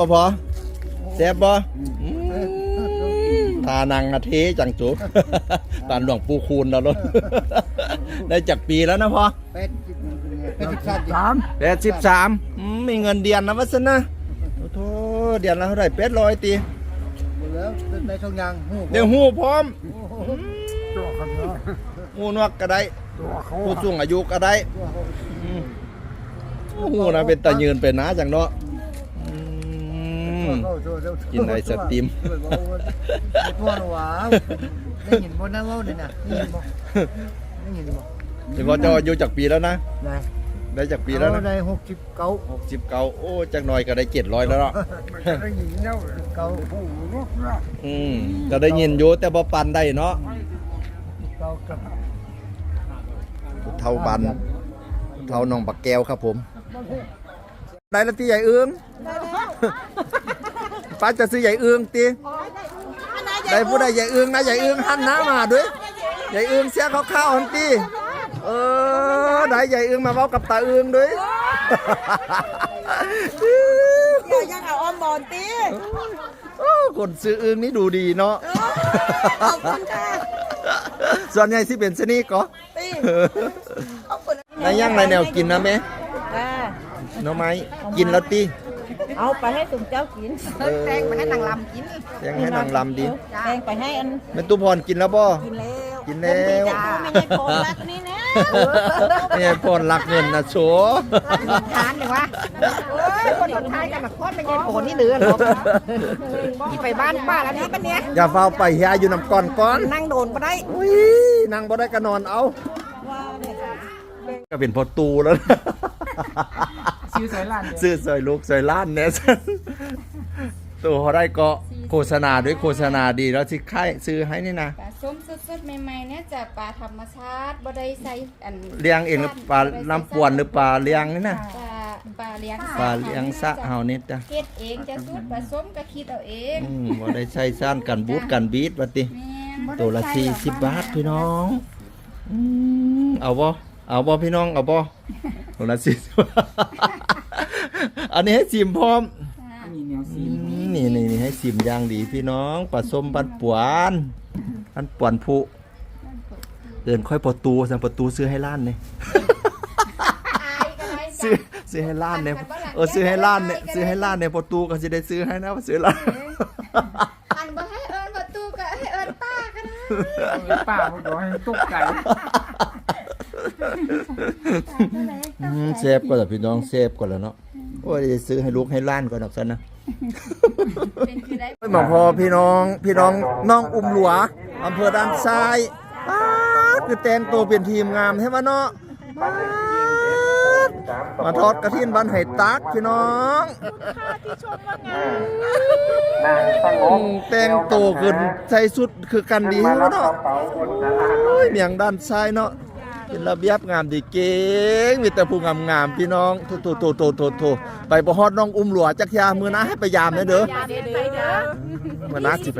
บ่พอแซ่บบ่อืมทานังอาเทจังจุตานหลวงปู่คูณเราเลยได้จากปีแล้วนะพอเป็ดสิบเป็ดสิบสามสามแปดสิบสามมีเงินเดือนนะวัสนะโอ้โธ่เดือนละเท่าไหร่เป็ดร้อยตีหมดแล้วในทองยางหูเดี๋ยวหูพร้อมตัวเขาเนาะหูนวกก็ได้ตัวเขาผู้สูงอายุก็ได้อืมหูนะเป็นตายืนเป็นนะจังเนาะอื มกินไอศกรีมทั่วหรอวะได้ยินบนนั้นเล่าเนี่ยนะได้ยินบ่ได้ยินบ่เดี๋ยวพอจะอายุจากปีแล้วนะได้จากปีแล้วนะได้หกสิบเก้าหกสิบเก้าโอ้จากหน่อยก็ได้เจ็ดร้อยแล้วเนาะได้ยินแล้วเก้าหกนะอืมก็ได้ยินอยู่แต่บ่ปันได้เนาะเท่าบันเท่าน้องปักแก้วครับผม ได้แล้วตีใหญ่เอื้อง ป้าจะซื้อใหญ่เอื้องตีได้ผู้ใดใหญ่เอื้องนะใหญ่เอื้องหันหน้ามาด้วยใหญ่เอื้องเสียข้าวข้าวหันตีเออได้ใหญ่เอื้องมาเว้ากับตาเอื้องด้วยอย่ายังเอาออมบอลตีโอ้คนซื้อเอื้องนี่ดูดีเนาะขอบคุณค่ะส่วนใหญ่ที่เป็นชนิดก็ตีขอบคุณในย่างไรแนวกินนะแม่จ้าหน้องไม้กินแล้วตี เอาไปให้สุ่มเจ้ากินแตงไปให้นางลำกินแตงให้นางลำดีแตงไปให้อันแม่ตุพรกินแล้วบ่กินแล้วกินแล้วจ้าไม่ใช่โคนรักนี่นะไม่ใช่พรรักเงินนะโฉทานเลยวะโอ้ยคนสุดท้ายกันมาโคตรไม่ใช่โผล่ที่เหลือหรอกที่ไปบ้านป้าแล้วนี่ปะเนี้ยอย่าเฝ้าไปเฮียอยู่น้ำก่อนก่อนนั่งโดนมาได้อุ้ยนั่งบ่ได้ก็นอนเอาว้าวเนี่ยก็เป็นพอตูแล้ว นะซื้อสายลานซื้อซอยลูกซอยล้านเนี่ยตัวเขาได้ก็โฆษณาด้วยโฆษณาดีแล้วที่ค่ายซื้อให้นี่นะ ปลาส้มสดๆใหม่ๆเนี่ยจากปลาธรรมชาติบ่ได้ใส่อันเลี้ยงเองหรือปลาน้ำปวนหรือปลาเลี้ยงนี่นะปลาปลาเลี้ยงปลาเลี้ยงสะเฮานี่จ้ะเฮ็ดเองจะสูตรปลาส้มก็คิดเอาเองอืมบ่ได้ใช้ซ่านกันบูดกันบีดว่าติ แม่นบ่ได้ตัวละใส่สี่หรอกสิบบาทพี่น้องอืมเอาบ่เอาบ่พี่น้องเอาบ่ตัวละสี่สิบบาท อันนี้ให้ชิมพร้อม มีแนวสีอืมนี่นี่นี่ให้ชิมอย่างดีพี่น้องปลาส้มปันปวนปันปวนผู้เดินค่อยประตูสั่งประตูซื้อให้ล้านนี่อายก็ได้ซื้จ้ะอซื้อให้ล้านเนี่ยเออซื้อให้ล้านเนี่ยซื้อให้ล้านเนี่ยประตูก็สิได้ซื้อให้นะว่าซื้อล้านอันบ่ให้เอิ้นประตูก็ให้เอิ้นป้าก็ได้ป้าเขาบอกให้ตกไก่อืมเซฟก็แต่พี่น้องเซฟก่อนแล้วเนาะ โอ้ยจะซื้อให้ลูกให้ล้านก่อนดอกซันนะเป็นคือได้ไม่บอกพอพี่น้องพี่น้องน้องอุ้มหลวอำเภอด้านซ้ายป๊าดคือแต่งตัวเป็นทีมงามใช่ไหมเนาะป๊าดมาทอดกระถินบ้านไห่ตักพี่น้องอืมแต่งตัวขึ้นใส่สุดคือกันดีใช่ไหมเนาะโอ้ยเมียงด้านซ้ายเนาะ เป็นระเบียบงามดีเก่งมีแต่ผู้งามๆพี่น้องโถโถโถโถโถโถไปบ่ฮอดน้องอุ้มหลวจักยามือนะให้ไปยามนะเด้ออย่าเด้อเด้อมือนะสิไป